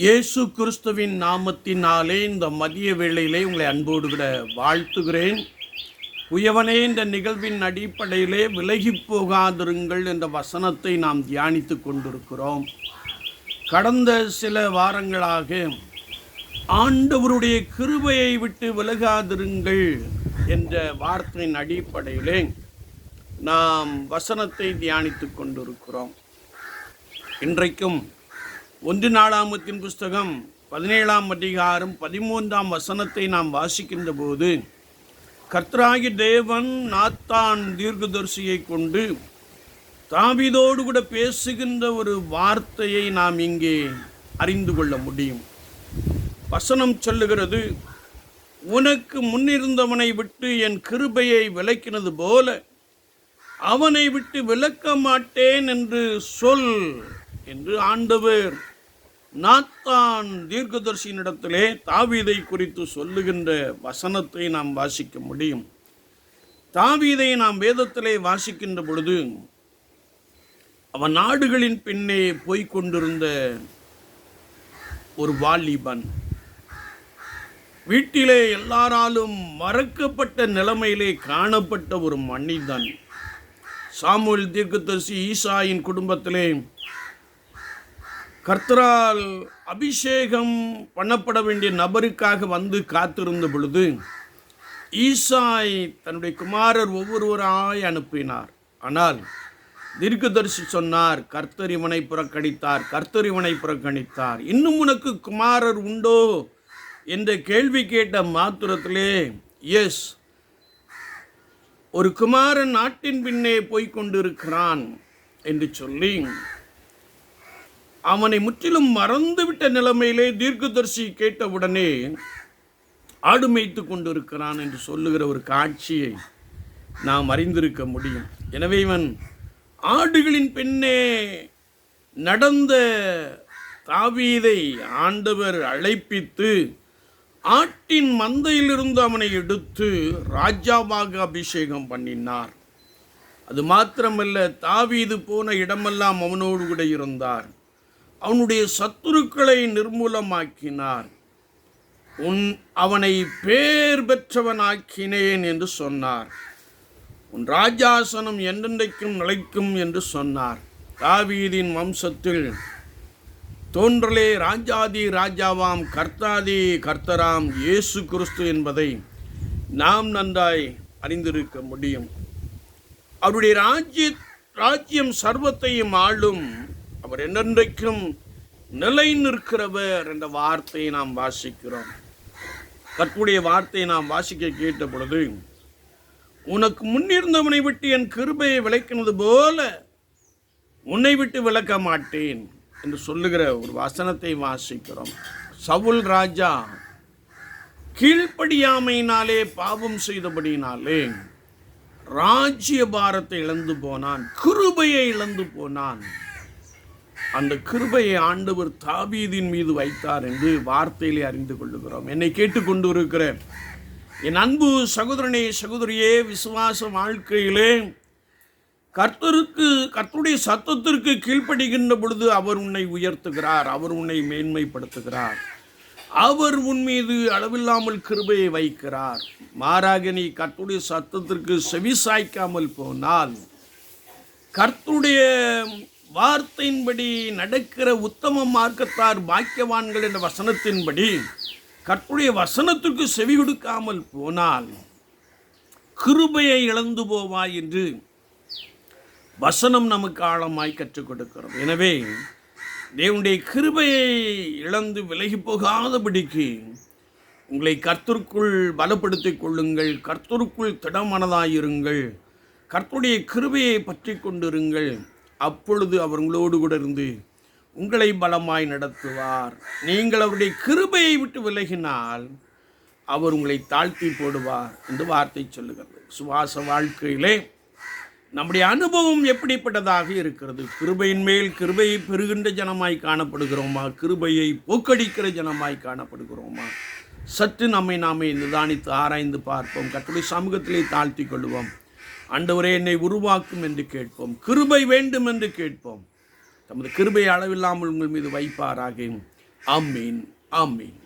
இயேசு கிறிஸ்துவின் நாமத்தினாலே இந்த மதிய வேளையிலே உங்களை அன்போடு விட வாழ்த்துகிறேன். உயவனே இந்த நிகழ்வின் அடிப்படையிலே விலகி போகாதிருங்கள் என்ற வசனத்தை நாம் தியானித்து கொண்டிருக்கிறோம். கடந்த சில வாரங்களாக ஆண்டவருடைய கிருபையை விட்டு விலகாதிருங்கள் என்ற வார்த்தையின் அடிப்படையிலே நாம் வசனத்தை தியானித்து கொண்டிருக்கிறோம். இன்றைக்கும் ஒன்று நாளாமத்தின் புஸ்தகம் பதினேழாம் அதிகாரம் பதிமூன்றாம் வசனத்தை நாம் வாசிக்கின்ற போது கர்த்தராகி தேவன் நாத்தான் தீர்க்கதரிசியை கொண்டு தாவிதோடு கூட பேசுகின்ற ஒரு வார்த்தையை நாம் இங்கே அறிந்து கொள்ள முடியும். வசனம் சொல்லுகிறது உனக்கு முன்னிருந்தவனை விட்டு என் கிருபையை விலக்கினது போல அவனை விட்டு விலக்க மாட்டேன் என்று சொல் என்று ஆண்டவர் நாத்தான் தீர்க்கதர்சியினிடத்திலே தாவீதை குறித்து சொல்லுகின்ற வசனத்தை நாம் வாசிக்க முடியும். தாவீதை நாம் வேதத்திலே வாசிக்கின்ற பொழுது அவன் நாடுகளின் பின்னே போய்கொண்டிருந்த ஒரு வாலிபன் வீட்டிலே எல்லாராலும் மறக்கப்பட்ட நிலைமையிலே காணப்பட்ட ஒரு மனிதன். சாமுவேல் தீர்க்கதரிசி ஈசாயின் குடும்பத்திலே கர்த்தரால் அபிஷேகம் பண்ணப்பட வேண்டிய நபருக்காக வந்து காத்திருந்த பொழுது ஈசாய் தன்னுடைய குமாரர் ஒவ்வொருவராய் அனுப்பினார். ஆனால் தீர்க்கதரிசி சொன்னார் கர்த்தர் இவனை புறக்கணித்தார் கர்த்தர் இவனை புறக்கணித்தார். இன்னும் உனக்கு குமாரர் உண்டோ? என்ற கேள்வி கேட்ட மாத்திரத்திலே எஸ் ஒரு குமாரன் நாட்டின் பின்னே போய்க் கொண்டிருக்கிறான் என்று சொல்லி அவனை முற்றிலும் மறந்துவிட்ட நிலைமையிலே தீர்க்கதர்சி கேட்டவுடனே ஆடு மேய்த்து கொண்டிருக்கிறான் என்று சொல்லுகிற ஒரு காட்சியை நாம் அறிந்திருக்க முடியும். எனவே இவன் ஆடுகளின் பின்னே நடந்த தாவீதை ஆண்டவர் அழைப்பித்து ஆட்டின் மந்தையிலிருந்து அவனை எடுத்து ராஜாவாக அபிஷேகம் பண்ணினார். அது மாத்திரமல்ல தாவீது போன இடமெல்லாம் அவனோடு கூட இருந்தார். அவனுடைய சத்துருக்களை நிர்மூலமாக்கினார். உன் அவனை பேர் பெற்றவனாக்கினேன் என்று சொன்னார். உன் ராஜாசனம் என்றென்றைக்கும் நிலைக்கும் என்று சொன்னார். தாவீதின் வம்சத்தில் தோன்றலே ராஜாதி ராஜாவாம் கர்த்தாதி கர்த்தராம் இயேசு கிறிஸ்து என்பதை நாம் நன்றாய் அறிந்திருக்க முடியும். அவருடைய ராஜ்ய ராஜ்யம் சர்வத்தையும் ஆளும் அவர் என்றென்றைக்கும் நிலை நிற்கிறவர் என்ற வார்த்தையை நாம் வாசிக்கிறோம். கற்புடைய வார்த்தையை நாம் வாசிக்க கேட்ட பொழுது உனக்கு முன்னிருந்தவனை விட்டு என் கிருபையை விளக்கினது போல உன்னை விட்டு விளக்க மாட்டேன் என்று சொல்லுகிற ஒரு வசனத்தை வாசிக்கிறோம். சவுல் ராஜா கீழ்ப்படியாமையினாலே பாவம் செய்தபடியினாலே ராஜ்ய பாரத்தை இழந்து போனான் கிருபையை இழந்து போனான். அந்த கிருபையை ஆண்டவர் தாபீதின் மீது வைத்தார் என்று வார்த்தையிலே அறிந்து கொள்ளுகிறோம். என்னை கேட்டுக்கொண்டு இருக்கிற என் அன்பு சகோதரனே சகோதரியே விசுவாச வாழ்க்கையிலே கர்த்தருக்கு கர்த்தருடைய சத்தத்திற்கு கீழ்ப்படுகின்ற பொழுது அவர் உன்னை உயர்த்துகிறார் அவர் உன்னை மேன்மைப்படுத்துகிறார். அவர் உன் மீது அளவில்லாமல் கிருபையை வைக்கிறார். மாறாக நீ கர்த்துடைய சத்தத்திற்கு செவிசாய்க்காமல் போனால் கர்த்துடைய வார்த்தையின்படி நடக்கிற உத்தம மார்க்கத்தார் பாக்கியவான்கள் என்ற வசனத்தின்படி கற்புடைய வசனத்திற்கு செவி கொடுக்காமல் போனால் கிருபையை இழந்து போவாய் என்று வசனம் நமக்கு ஆழமாய் கற்றுக் கொடுக்கிறது. எனவே தேவனுடைய கிருபையை இழந்து விலகி போகாதபடிக்கு உங்களை கர்த்தருக்குள் பலப்படுத்திக் கொள்ளுங்கள் கர்த்தருக்குள் திடமனதாயிருங்கள் கர்த்தருடைய கிருபையை பற்றி கொண்டிருங்கள். அப்பொழுது அவர் உங்களோடு கூட இருந்து உங்களை பலமாய் நடத்துவார். நீங்கள் அவருடைய கிருபையை விட்டு விலகினால் அவர் உங்களை தாழ்த்தி போடுவார் என்று வார்த்தை சொல்லுகிறது. சுவாச வாழ்க்கையிலே நம்முடைய அனுபவம் எப்படிப்பட்டதாக இருக்கிறது? கிருபையின் மேல் கிருபையை பெறுகின்ற ஜனமாய் காணப்படுகிறோமா? கிருபையை போக்கடிக்கிற ஜனமாய் காணப்படுகிறோமா? சற்று நம்மை நாமே நிதானித்து ஆராய்ந்து பார்ப்போம். கட்டுரை சமூகத்திலே தாழ்த்தி கொள்வோம் ஆண்டவரே என்னை உருவாக்கும் என்று கேட்போம். கிருபை வேண்டும் என்று கேட்போம். தமது கிருபை அளவில்லாமல் உங்கள் மீது வைப்பாராக. ஆமீன். ஆமீன்.